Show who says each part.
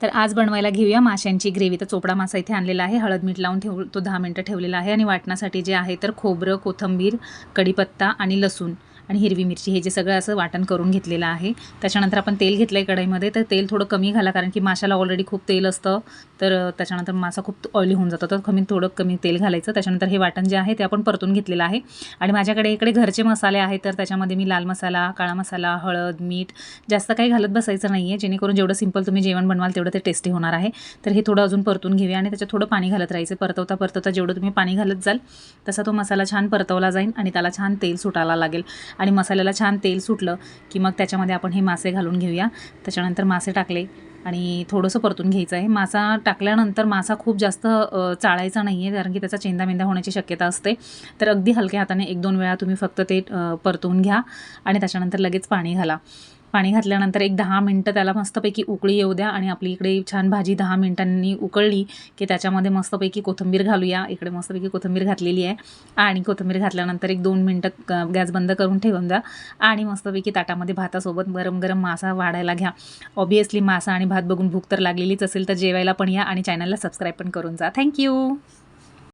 Speaker 1: तर आज बनवायला घेऊया माशांची ग्रेव्ही. तर चोपडा मासा इथे आणलेला आहे. हळद मीठ लावून ठेव तो दहा मिनटं ठेवलेला आहे. आणि वाटण्यासाठी जे आहे तर खोबरं कोथंबीर कढीपत्ता आणि लसूण. आणि हिरवी मिरची हे जे सगळं असं वाटण करून घेतलेलं आहे. त्याच्यानंतर आपण तेल घेतलं आहे कढईमध्ये तर तेल थोडं कमी घाला कारण की माशाला ऑलरेडी खूप तेल असतं. तर त्याच्यानंतर मासा खूप ऑइली होऊन जातो तर कमी थोडं कमी तेल घालायचं. त्याच्यानंतर हे वाटण जे आहे ते आपण परतून घेतलेलं आहे. आणि माझ्याकडे इकडे घरचे मसाले आहेत तर त्याच्यामध्ये मी लाल मसाला काळा मसाला हळद मीठ जास्त काही घालत बसायचं नाही आहे जेणेकरून जेवढं सिंपल तुम्ही जेवण बनवाल तेवढं ते टेस्टी होणार आहे. तर हे थोडं अजून परतून घेऊया आणि त्याच्यात थोडं पाणी घालत राहायचं. परतवता परतवता जेवढं तुम्ही पाणी घालत जाल तसा तो मसाला छान परतवला जाईल आणि त्याला छान तेल सुटायला लागेल. आणि मसाल्याला छान तेल सुटलं की मग त्याच्यामध्ये आपण हे मासे घालून घेऊया. त्याच्यानंतर मासे टाकले आणि थोडंसं परतून घ्यायचं आहे मासा टाकल्यानंतर मासा खूप जास्त चाळायचा नाही आहे कारण की त्याचा चेंदामेंदा होण्याची शक्यता असते. तर अगदी हलक्या हाताने एक दोन वेळा तुम्ही फक्त ते परतून परतवून घ्या आणि त्याच्यानंतर लगेच पाणी घाला. पाणी घातल्यानंतर एक दहा मिनटं त्याला मस्तपैकी उकळी येऊ द्या आणि आपली इकडे छान भाजी दहा मिनिटांनी उकळली की त्याच्यामध्ये मस्तपैकी कोथिंबीर घालूया. इकडे मस्तपैकी कोथिंबीर घातलेली आहे. आणि कोथिंबीर घातल्यानंतर एक दोन मिनटं गॅस बंद करून ठेवून द्या. आणि मस्तपैकी ताटामध्ये भातासोबत गरम गरम मासा वाढायला घ्या. ऑब्वियसली मासा आणि भात बघून भूक तर लागलेलीच असेल तर जेवायला पण या आणि चॅनलला सबस्क्राईब पण करून जा. थँक्यू